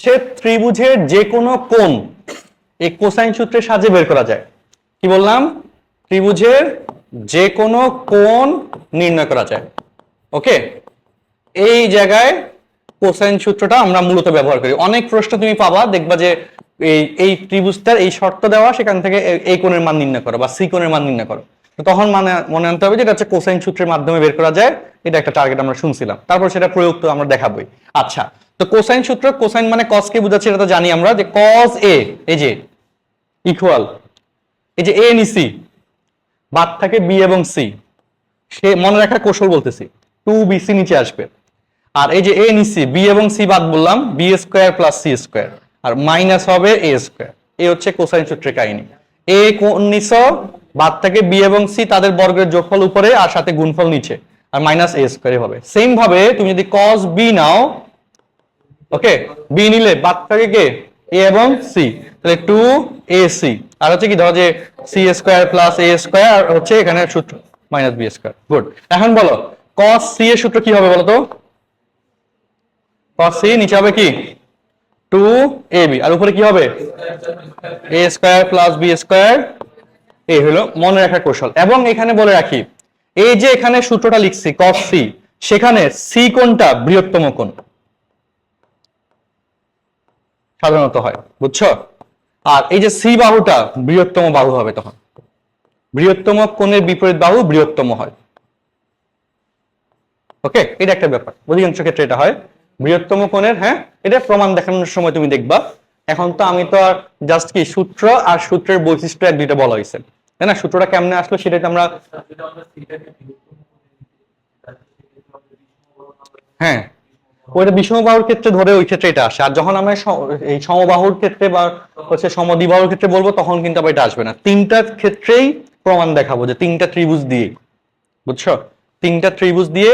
সে ত্রিভুজের যে কোনো কোণ এই কোসাইন সূত্রের সাহায্যে বের করা যায়। কি বললাম? ত্রিভুজের যে কোনো কোণ নির্ণয় করা যায়। ওকে? এই জায়গায় কোসাইন সূত্রটা আমরা মূলত ব্যবহার করি। অনেক প্রশ্ন তুমি পাবা, দেখবা যে এই এই ত্রিভুজটার এই শর্ত দেওয়া, সেখান থেকে এই কোণের মান নির্ণয় করো বা সি কোণের মান নির্ণয় করো। তখন মানে মনে আনতে হবে যে এটা হচ্ছে কোসাইন সূত্রের মাধ্যমে বের করা যায়। এটা একটা টার্গেট আমরা শুনছিলাম। তারপর সেটা প্রয়োগ তো আমরা দেখাবোই। আচ্ছা তো কোসাইন সূত্র কোসাইন মানে কস কে বোঝাচ্ছে এটা তো জানি আমরা যে কস এ এই যে ইকুয়াল এই যে এ নিসি বাদ থাকে বি এবং সি সে মনে রাখার কৌশল বলতেছি টু বি সি নিচে আসবে, আর এই যে এ নিচ্ছি বি এবং সি বাদ বললাম B square plus C square আর মাইনাস হবে এ স্কোয়ার এ হচ্ছে কোসাইন সূত্রের কাহিনী এ নিছ, বাদ থেকে বি এবং সি তাদের বর্গের যোগফল উপরে আর সাথে গুণফল নিচে, আর মাইনাস এ স্কোয়ারে হবে সেম ভাবে তুমি যদি কস বি নাও ওকে বি নিলে বাদ থাকে কে? এ এবং সি তাহলে টু এ সি আর হচ্ছে কি, ধরো যে C square plus A square হচ্ছে এখানে সূত্র মাইনাস বি স্কোয়ার গুড এখন বলো কস সি এর সূত্র কি হবে বলো তো cos সি নিচে হবে কি? টু এ বি আর উপরে কি হবে? A square plus B square এই হলো মনে রাখার কৌশল। এবং এখানে বলে রাখি, এই যে এখানে সূত্রটা লিখছি, cos সি সেখানে সি কোনটা বৃহত্তম কোণ? সাধারণত হয়, বুঝছ? আর এই যে সি বাহুটা বৃহত্তম বাহু হবে তখন। বৃহত্তম কোণের বিপরীত বাহু বৃহত্তম হয়। ওকে? এটা একটা ব্যাপার। অধিকাংশ ক্ষেত্রে এটা হয়। বৃহত্তম কোণের হ্যাঁ? এটা প্রমাণ দেখানোর সময় তুমি দেখবা। এখন তো আমি তো আর জাস্ট কি, সূত্র আর সূত্রের বৈশিষ্ট্য এক দুইটা বলা হয়েছে। তাই না? সূত্রটা কেমনে আসলো সেটা তো আমরা হ্যাঁ। ওইটা বিষমবাহুর ক্ষেত্রে ধরে ওই ক্ষেত্রে এটা আসে। আর যখন আমরা এই সমবাহুর ক্ষেত্রে বা হচ্ছে সমদ্বিবাহুর ক্ষেত্রে বলব, তখন কিন্তু আবার এটা আসবে না। তিনটার ক্ষেত্রেই প্রমাণ দেখাবো যে তিনটা ত্রিভুজ দিয়ে বুঝছ? তিনটা ত্রিভুজ দিয়ে